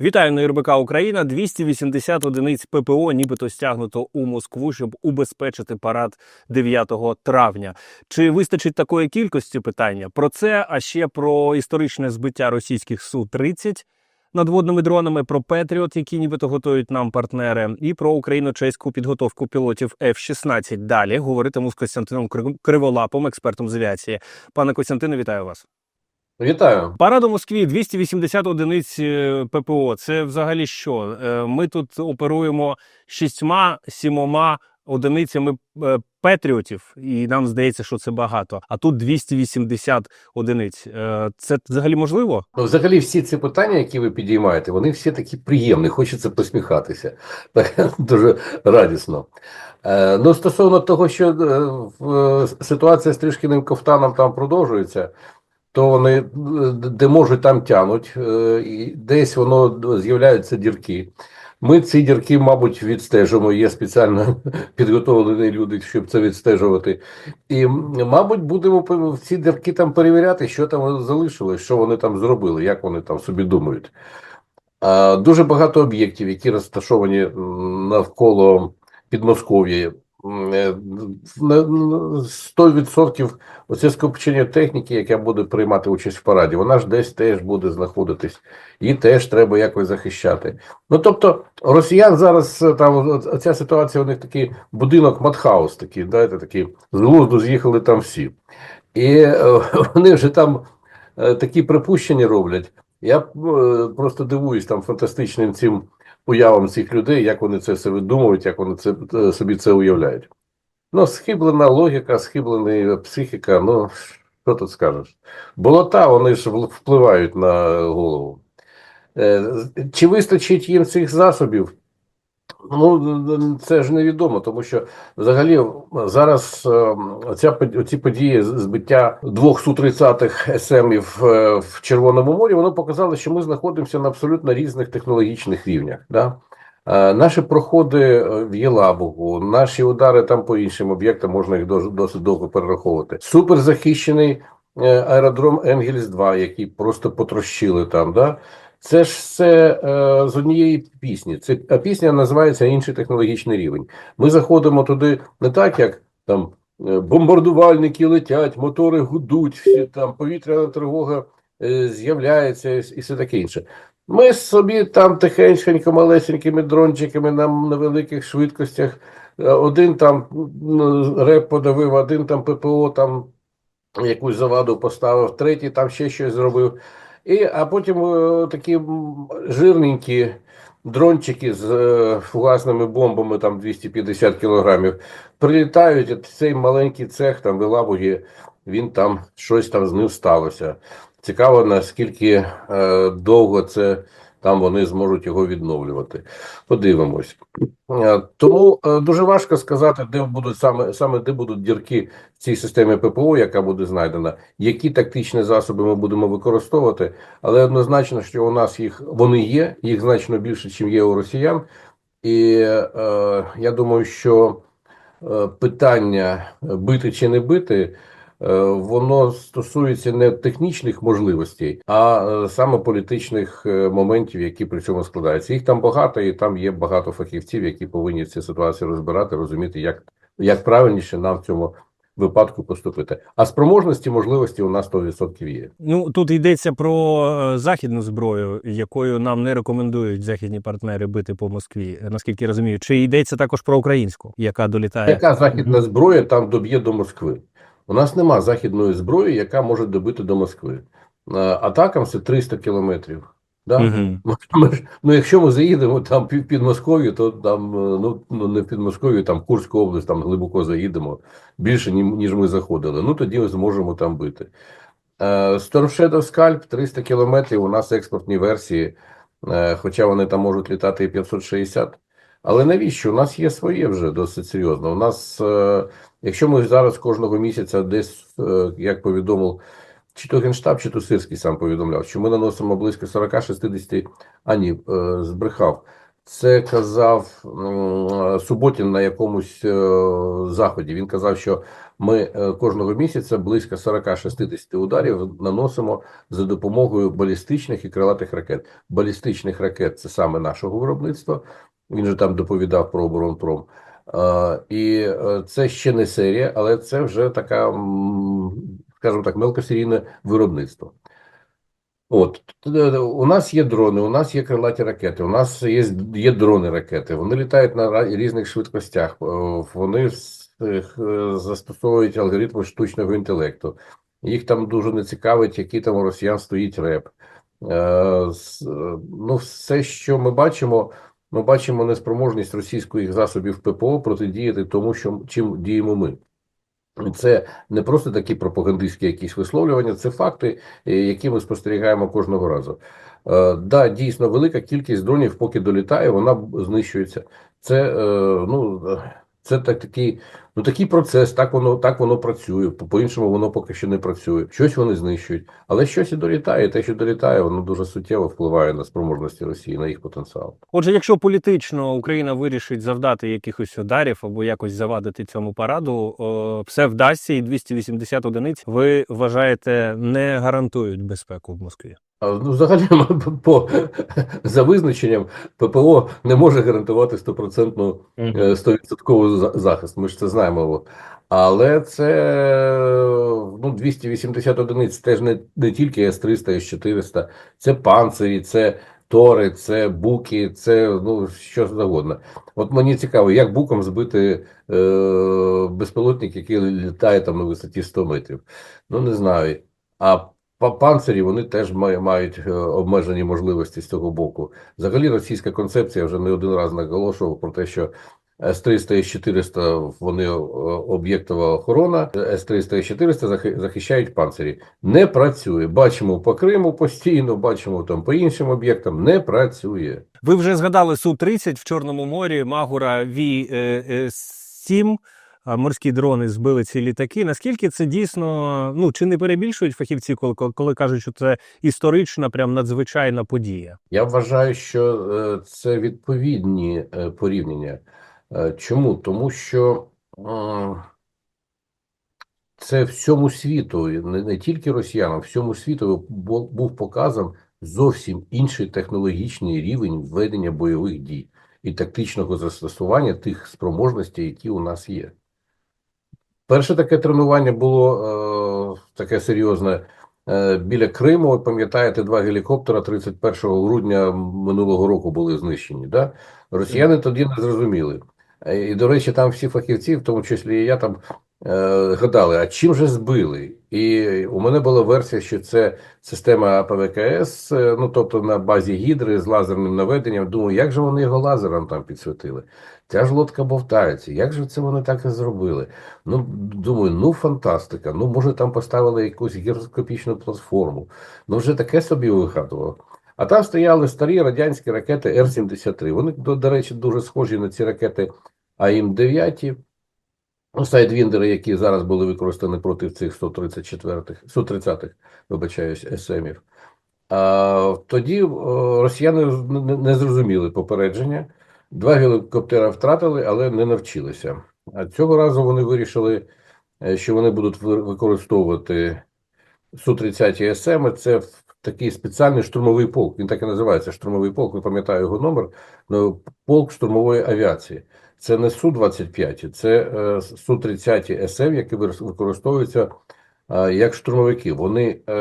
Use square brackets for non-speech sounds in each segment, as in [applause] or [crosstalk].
Вітаю на РБК Україна. 280 одиниць ППО, нібито стягнуто у Москву, щоб убезпечити парад 9 травня. Чи вистачить такої кількості питання? Про це, а ще про історичне збиття російських су 30 надводними дронами, про Петріот, які нібито готують нам партнери, і про україно-чеську підготовку пілотів F-16. Далі говоритиму з Костянтином Криволапом, експертом з авіації. Пане Костянтине, вітаю вас. Вітаю. Парад у Москві 280 одиниць е, ППО. Це взагалі що? Е, Ми тут оперуємо шістьма сімома одиницями е, петріотів, і нам здається, що це багато. А тут 280 одиниць. Це взагалі можливо? Ну, взагалі, всі ці питання, які ви підіймаєте, вони всі такі приємні, хочеться посміхатися. [laughs] Так, дуже радісно. Ну, стосовно того, що ситуація з Трішкіним Ковтаном там продовжується, то вони е, де можуть там тянуть, е, і десь воно з'являються дірки. Ми ці дірки, мабуть, відстежимо. Є спеціально [laughs] підготовлені люди, щоб це відстежувати. І, мабуть, будемо ці дірки там перевіряти, що там залишилось, що вони там зробили, як вони там собі думають. Дуже багато об'єктів, які розташовані навколо Підмосков'я. М, е, на- на 100% оце скупчення техніки, яка буде приймати участь в параді, вона ж десь теж буде знаходитись. Її теж треба якось захищати. Ну тобто, росіян зараз е, там ця ситуація, у них такий будинок Матхаус, такий, знаєте, такий з глузду з'їхали там всі. І е, [laughs] вони вже там такі припущення роблять. Я просто дивуюсь там фантастичним цим уявам цих людей, як вони це все видумують, як вони це е, собі це уявляють. Ну, схиблена логіка, схиблена психіка, ну що тут скажеш? Болота, вони ж впливають на голову. Е, Чи вистачить їм цих засобів? Ну, це ж невідомо, тому що взагалі зараз е, оця, под- оці події збиття двох Су-30 СМів е, в Червоному морі, воно показало, що ми знаходимося на абсолютно різних технологічних рівнях. Да? Е, Наші проходи е, в Єлабугу, наші удари там по іншим об'єктам, можна їх досить довго перераховувати. Суперзахищений аеродром Енгельс-2, який просто потрощили там. Да? Це ж все е, з однієї пісні. Це а пісня називається інший технологічний рівень. Ми заходимо туди не так, як там е, бомбардувальники летять, мотори гудуть, всі там повітряна тривога е, з'являється і, все таке інше. Ми собі там тихенько, малесенькими дрончиками на невеликих швидкостях. е, Один там реп подавив, один там ППО там якусь заваду поставив, третій там ще щось зробив. І, а потім е, такі жирненькі дрончики з е, фугасними бомбами, там 250 кілограмів, прилітають, цей маленький цех там вилабує, він там щось там з ним сталося. Цікаво, наскільки е, довго це там вони зможуть його відновлювати. Подивимось. Е, Тому е, дуже важко сказати, де будуть саме, саме де будуть дірки в цій системі ППО, яка буде знайдена, які тактичні засоби ми будемо використовувати, але однозначно, що у нас їх вони є, їх значно більше, ніж є у росіян. І е, я думаю, що е, питання бити чи не бити. Е, Воно стосується не технічних можливостей, а е, саме політичних е, моментів, які при цьому складаються. Їх там багато, і там є багато фахівців, які повинні ці ситуації розбирати, розуміти, як, як правильніше нам в цьому випадку поступити. А спроможності, можливості у нас 100% є. Ну тут йдеться про західну зброю, якою нам не рекомендують західні партнери бити по Москві. Наскільки я розумію, чи йдеться також про українську, яка долітає? Яка західна зброя там доб'є до Москви? У нас нема західної зброї, яка може добити до Москви. Е, Атакам це 300 кілометрів. Да? Ж- ну, якщо ми заїдемо там під Підмосков'ю, то там е, ну, ну не в Підмосков'ю, там Курську область, там глибоко заїдемо більше, ніж ми заходили. Ну тоді ми зможемо там бити. Е, Storm Shadow Scalp 300 кілометрів. У нас експортні версії, хоча вони там можуть літати і 560. Але навіщо? У нас є своє вже досить серйозно. У нас, якщо ми зараз кожного місяця десь, е, як повідомив, чи то Генштаб, чи то Сирський сам повідомляв, що ми наносимо близько 40-60, а ні, е, збрехав. Це казав Суботін на якомусь е, заході. Він казав, що ми е, кожного місяця близько 40-60 ударів наносимо за допомогою балістичних і крилатих ракет. Балістичних ракет це саме нашого виробництва. Він же там доповідав про оборонпром. Е, І е, це ще не серія, але це вже така, скажімо так, мелкосерійне виробництво. От у нас є дрони, у нас є крилаті ракети, у нас є, є дрони ракети. Вони літають на різних швидкостях. е, Вони застосовують алгоритми штучного інтелекту. Їх там дуже не цікавить, який там у росіян стоїть реп. Ну, все, що ми бачимо, ми бачимо неспроможність російських засобів ППО протидіяти тому, що чим діємо ми. Це не просто такі пропагандистські якісь висловлювання, це факти, е, які ми спостерігаємо кожного разу. Е, да, дійсно, велика кількість дронів, поки долітає, вона знищується. Це е, ну це так такий, ну такий процес, так воно так воно працює. По- По-іншому воно поки що не працює. Щось вони знищують, але щось і долітає. Те, що долітає, воно дуже суттєво впливає на спроможності Росії, на їх потенціал. Отже, якщо політично Україна вирішить завдати якихось ударів або якось завадити цьому параду, о, все вдасться, і 280 одиниць ви вважаєте не гарантують безпеку в Москві. Ну, взагалі, по за визначенням ППО не може гарантувати стопроцентну е, 100% захист. Ми ж це знаємо. Але це ну, 280 одиниць теж не, не тільки С-300, С-400, це панцирі, це тори, це буки, це ну, що завгодно. От мені цікаво, як буком збити е, безпілотник, який літає там на висоті 100 метрів. Ну, не знаю. А панцирі вони теж мають е, обмежені можливості з цього боку. Взагалі, російська концепція вже не один раз наголошував про те, що С-300 і С-400 вони е, об'єктова охорона, С-300 і С-400 захи- захищають панцирі. Не працює. Бачимо по Криму постійно, бачимо там по іншим об'єктам. Не працює. Ви вже згадали Су-30 в Чорному морі, Магура Ві-7. Морські дрони збили ці літаки. Наскільки це дійсно, ну чи не перебільшують фахівці, коли, коли кажуть, що це історична, прям надзвичайна подія? Я вважаю, що е, це відповідні е, порівняння. Е, Чому? Тому що це всьому світу, не, тільки росіянам, всьому світу був показан зовсім інший технологічний рівень ведення бойових дій і тактичного застосування тих спроможностей, які у нас є. Перше таке тренування було е, таке серйозне е, біля Криму. Пам'ятаєте, два гелікоптера 31 грудня минулого року були знищені. Да? Росіяни тоді не зрозуміли. Е, І, до речі, там всі фахівці, в тому числі і я там гадали, а чим же збили? І у мене була версія, що це система АПВКС, е, ну тобто на базі гідри з лазерним наведенням. Думаю, як же вони його лазером там підсвітили? Ця ж лодка бовтається. Як же це вони так і зробили? Ну, думаю, ну фантастика. Ну, може, там поставили якусь гіроскопічну платформу. Ну, вже таке собі вигадував. А там стояли старі радянські ракети Р-73. Вони, до, речі, дуже схожі на ці ракети АІМ-9, ну, сайдвіндери, які зараз були використані проти цих 134-х, 130-х, вибачаюсь, СМів. А, тоді росіяни не, зрозуміли попередження. Два гелікоптера втратили, але не навчилися. А цього разу вони вирішили, е, що вони будуть використовувати Су-30 СМ. Це такий спеціальний штурмовий полк. Він так і називається штурмовий полк. Не пам'ятаю його номер. Ну, полк штурмової авіації. Це не Су-25, це е, Су-30 СМ, які використовуються е, як штурмовики. Вони е,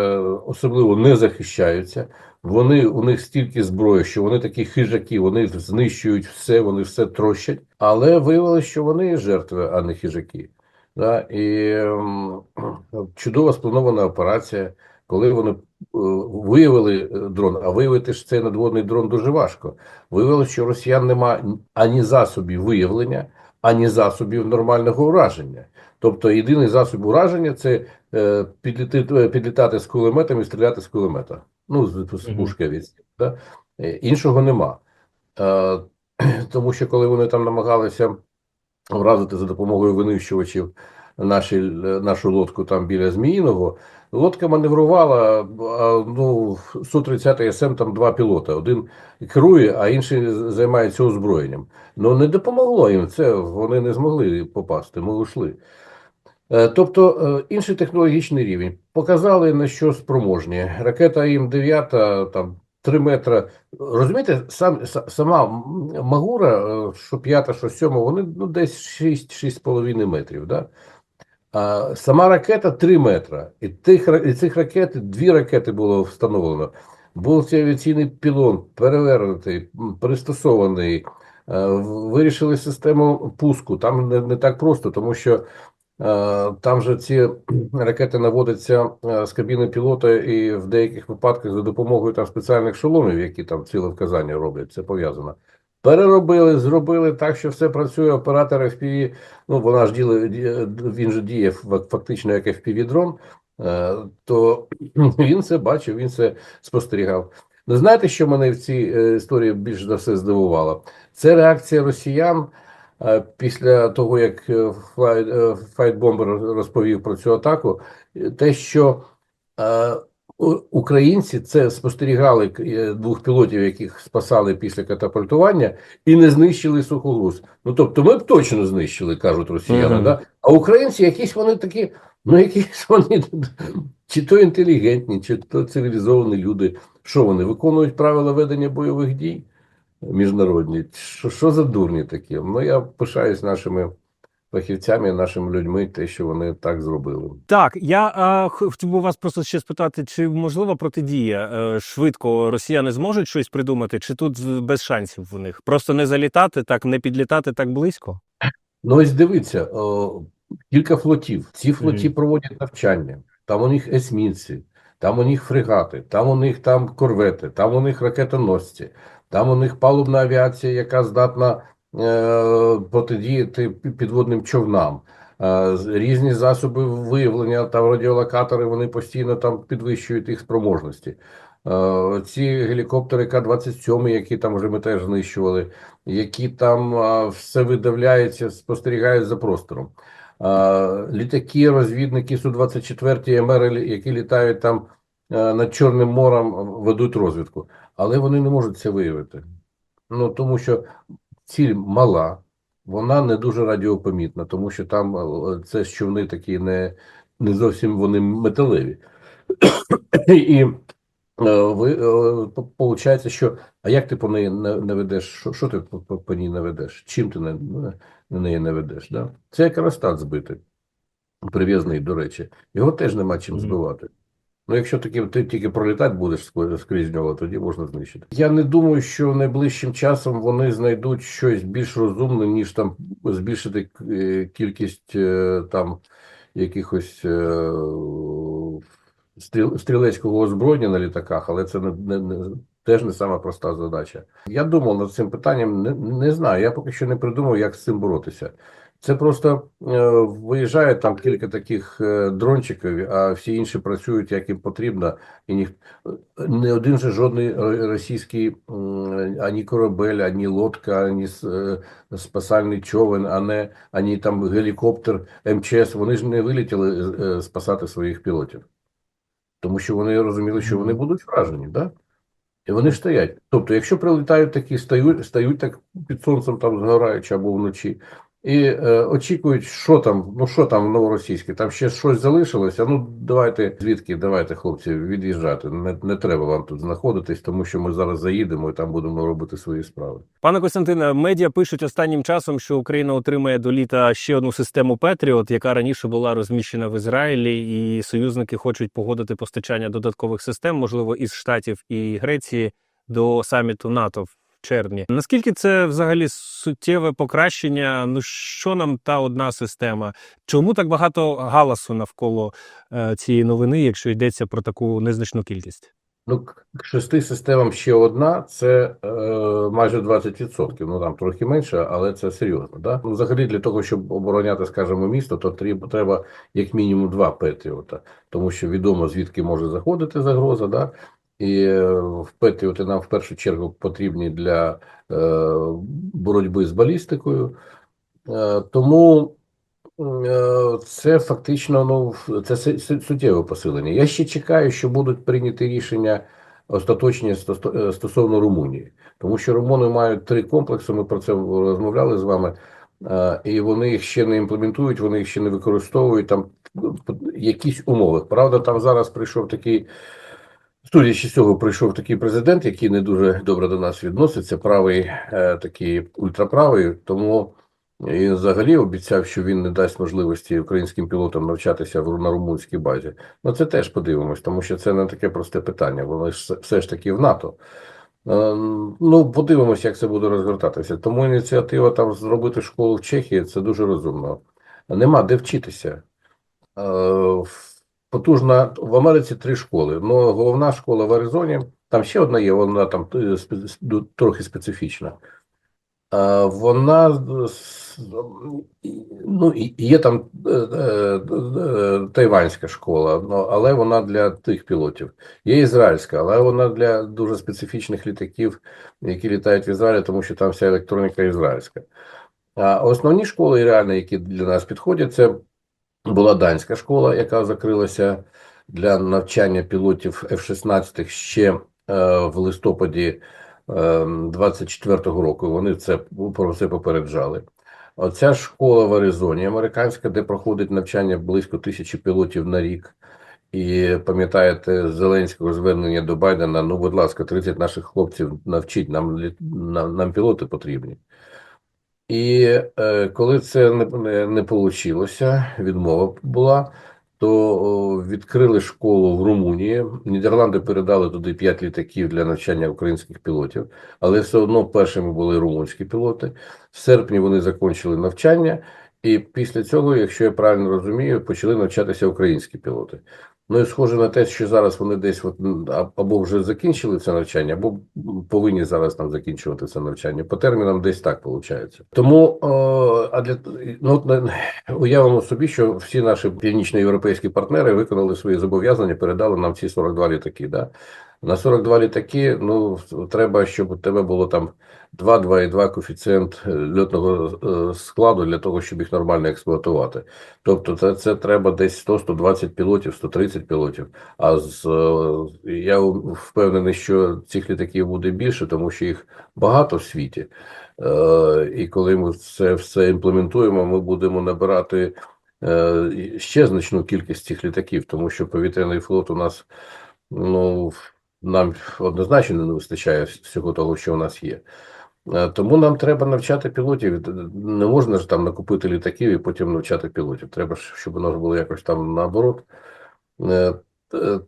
особливо не захищаються. Вони у них стільки зброї, що вони такі хижаки, вони знищують все, вони все трощать. Але виявилося, що вони жертви, а не хижаки. Да? І ем, [clears throat] чудово спланована операція, коли вони виявили е, дрон, а виявити ж цей надводний дрон дуже важко. Виявилося, що росіян нема ані засобів виявлення, ані засобів нормального ураження. Тобто єдиний засіб ураження це е, підліти, е, підлітати з кулеметом і стріляти з кулемета. Ну, з, з пушки від да? Е, Іншого нема. Е, [clears throat] тому що коли вони там намагалися вразити за допомогою винищувачів наші, нашу лодку там біля Зміїного. Лодка маневрувала, ну, Су-30 СМ там два пілота. Один керує, а інший займається озброєнням. Ну не допомогло їм це, вони не змогли попасти, ми ушли. Е, Тобто е, інший технологічний рівень. Показали на що спроможні. Ракета Ім-9, там 3 метри. Розумієте, сам, сама Магура, е, що п'ята, що сьома, вони ну, десь 6-6,5 метрів. Да? Сама ракета 3 метри. І тих, і цих ракет, дві ракети було встановлено. Був цей авіаційний пілон перевернутий, пристосований. Е, Вирішили систему пуску. Там не, не так просто, тому що е, там же ці [clears throat] ракети наводяться е, з кабіни пілота і в деяких випадках за допомогою там спеціальних шоломів, які там ціле вказання роблять, це пов'язано. Переробили, зробили так, що все працює. Оператор FPV, ну вона ж діє- він же діє фактично як FPV-дрон, е, то [clears throat] він це бачив, він це спостерігав. Ну, знаєте, що мене в цій е, історії більш за все здивувало? Це реакція росіян е, після того, як Файтбомбер розповів про цю атаку, те, що українці це спостерігали е, двох пілотів, яких спасали після катапультування, і не знищили сухогруз. Ну тобто, ми б точно знищили, кажуть росіяни. Мгм. Да? А українці якісь вони такі, ну якісь [laughs] вони чи то інтелігентні, чи то цивілізовані люди. Що вони виконують правила ведення бойових дій міжнародні? Що, що за дурні такі? Ну я пишаюсь нашими фахівцями, нашими людьми, те, що вони так зробили. Так, я а, хотів би вас просто ще спитати, чи можлива протидія е, швидко росіяни зможуть щось придумати, чи тут без шансів у них? Просто не залітати, так не підлітати так близько? Ну, ось дивіться, о, кілька флотів. Ці флоті Мгм. проводять навчання. Там у них есмінці, там у них фрегати, там у них там корвети, там у них ракетоносці, там у них палубна авіація, яка здатна протидіяти підводним човнам. Е, різні засоби виявлення, там радіолокатори, вони постійно там підвищують їх спроможності. Е, ці гелікоптери К-27, які там вже ми теж знищували, які там все видавляється, спостерігають за простором. Літаки, розвідники Су-24 МР, які літають там над Чорним морем, ведуть розвідку. Але вони не можуть це виявити. Ну, тому що ціль мала, вона не дуже радіопомітна, тому що там е, це човни такі не, не зовсім вони металеві. [coughs] І е, ви, виходить, що а як ти по неї не, не ведеш? Що, що ти по, по, по ній не ведеш? Чим ти на, на неї не ведеш? Да? Це як аеростат збитий, прив'язний, до речі. Його теж нема чим збивати. Ну, якщо таки, ти тільки пролітати будеш скрізь нього, тоді можна знищити. Я не думаю, що найближчим часом вони знайдуть щось більш розумне, ніж там збільшити е, кількість е, там якихось е, стріл, стрілецького озброєння на літаках, але це не, не, не теж не сама проста задача. Я думав над цим питанням, не, не знаю. Я поки що не придумав, як з цим боротися. Це просто е, виїжджає там кілька таких е, дрончиків, а всі інші працюють як їм потрібно, і ніх... не один же жодний російський ані корабель, ані лодка, ані е, спасальний човен, а не ані там гелікоптер МЧС. Вони ж не вилетіли е, спасати своїх пілотів, тому що вони розуміли, що вони будуть вражені, да? І вони ж стоять. Тобто, якщо прилітають такі, стають, стають так під сонцем там згораючи або вночі, і е, очікують, що там, ну що там в новоросійське, там ще щось залишилося. Ну давайте звідки, давайте, хлопці, від'їжджати. Не, не треба вам тут знаходитись, тому що ми зараз заїдемо і там будемо робити свої справи. Пане Костянтине, медіа пишуть останнім часом, що Україна отримає до літа ще одну систему Петріот, яка раніше була розміщена в Ізраїлі, і союзники хочуть погодити постачання додаткових систем, можливо, із Штатів і Греції до саміту НАТО червні. Наскільки це взагалі суттєве покращення? Ну що нам та одна система? Чому так багато галасу навколо е, цієї новини, якщо йдеться про таку незначну кількість? Ну, к шести системам ще одна це е, майже 20%. Ну там трохи менше, але це серйозно. Да? Ну, взагалі, для того, щоб обороняти, скажімо, місто, то треба як мінімум два Петріота, тому що відомо звідки може заходити загроза. Да? І в Петріоти нам в першу чергу потрібні для е, боротьби з балістикою. Е, тому е, це фактично ну, це су- су- суттєве посилення. Я ще чекаю, що будуть прийняті рішення остаточні стосовно Румунії, тому що румуни мають три комплекси. Ми про це розмовляли з вами, і вони їх ще не імплементують, вони їх ще не використовують. Там ну, якісь умови. Правда, там зараз прийшов такий. Судячи з цього, прийшов такий президент, який не дуже добре до нас відноситься, правий, е, такий ультраправий, тому він взагалі обіцяв, що він не дасть можливості українським пілотам навчатися на румунській базі. Ну це теж подивимось, тому що це не таке просте питання. Воно ж все- ж таки в НАТО. Е, Ну, подивимось, як це буде розгортатися. Тому ініціатива там зробити школу в Чехії це дуже розумно. Нема де вчитися. Потужна в Америці три школи. Ну, головна школа в Аризоні, там ще одна є, вона там е, трохи специфічна. Вона ну, є там е, е, тайванська школа, ну, але вона для тих пілотів. Є ізраїльська, але вона для дуже специфічних літаків, які літають в Ізраїлі, тому що там вся електроніка ізраїльська. А основні школи, реально, які для нас підходять, це була данська школа, яка закрилася для навчання пілотів F-16 ще е, в листопаді е, 24-го року. Вони це про це попереджали. Оця школа в Аризоні, американська, де проходить навчання близько тисячі пілотів на рік. І пам'ятаєте Зеленського звернення до Байдена: ну, будь ласка, 30 наших хлопців навчіть, нам, нам, нам пілоти потрібні. І е, коли це не, не, не вийшло, відмова була, то відкрили школу в Румунії. Нідерланди передали туди 5 літаків для навчання українських пілотів, але все одно першими були румунські пілоти. В серпні вони закінчили навчання, і після цього, якщо я правильно розумію, почали навчатися українські пілоти. Ну і схоже на те, що зараз вони десь от, або вже закінчили це навчання, або повинні зараз там закінчувати це навчання. По термінам десь так виходить. Тому а для ну уявимо собі, що всі наші північноєвропейські партнери виконали свої зобов'язання, передали нам ці 42 літаки. Да? На 42 літаки, ну треба, щоб у тебе було там 2-2,2 коефіцієнт е, льотного е, складу для того, щоб їх нормально експлуатувати. Тобто, це, це треба десь 100-120 пілотів, 130 пілотів. А з е, я впевнений, що цих літаків буде більше, тому що їх багато в світі. І коли ми це все імплементуємо, ми будемо набирати ще значну кількість цих літаків, тому що повітряний флот у нас ну нам однозначно не вистачає всього того, що у нас є. Е, Тому нам треба навчати пілотів. Не можна ж там накупити літаків і потім навчати пілотів. Треба щоб воно було якось там наоборот. Е,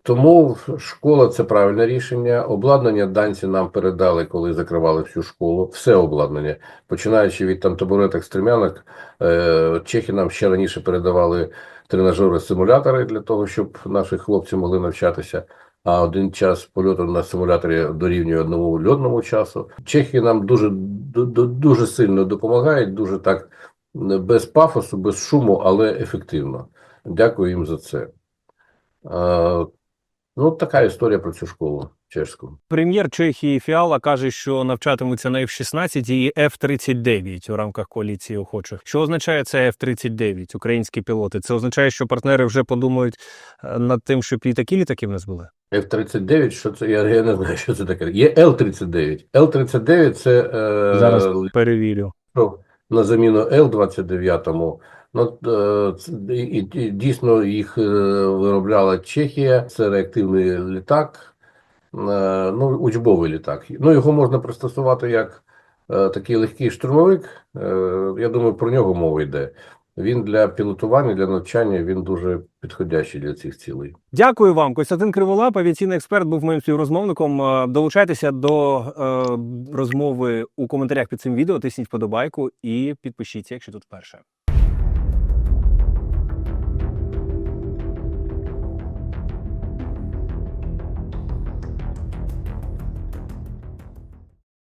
Тому школа це правильне рішення. Обладнання данці нам передали, коли закривали всю школу. Все обладнання, починаючи від там табуреток, стрімянок. Е, Чехи нам ще раніше передавали тренажери, симулятори для того, щоб наші хлопці могли навчатися. А один час польоту на симуляторі дорівнює одному льотному часу. Чехи нам дуже ду- ду- дуже сильно допомагають, дуже так без пафосу, без шуму, але ефективно. Дякую їм за це. Ну, така історія про цю школу чешську. Прем'єр Чехії Фіала каже, що навчатимуться на F-16 і F-39 у рамках коаліції охочих. Що означає це F-39, українські пілоти? Це означає, що партнери вже подумають е, над тим, щоб і такі в нас були. F-39, що це? Я, я не знаю, що це таке. Є Л-39. Л-39 це е, Зараз перевірю. на заміну Л-29. Ну, е, і, і дійсно їх е, виробляла Чехія. Це реактивний літак, е, ну, учбовий літак. Ну, його можна пристосувати як е, такий легкий штурмовик. Е, Я думаю, про нього мова йде. Він для пілотування, для навчання він дуже підходящий для цих цілей. Дякую вам. Костянтин Криволап, авіаційний експерт, був моїм співрозмовником. Е, Долучайтеся до е, розмови у коментарях під цим відео. Тисніть вподобайку і підпишіться, якщо тут вперше.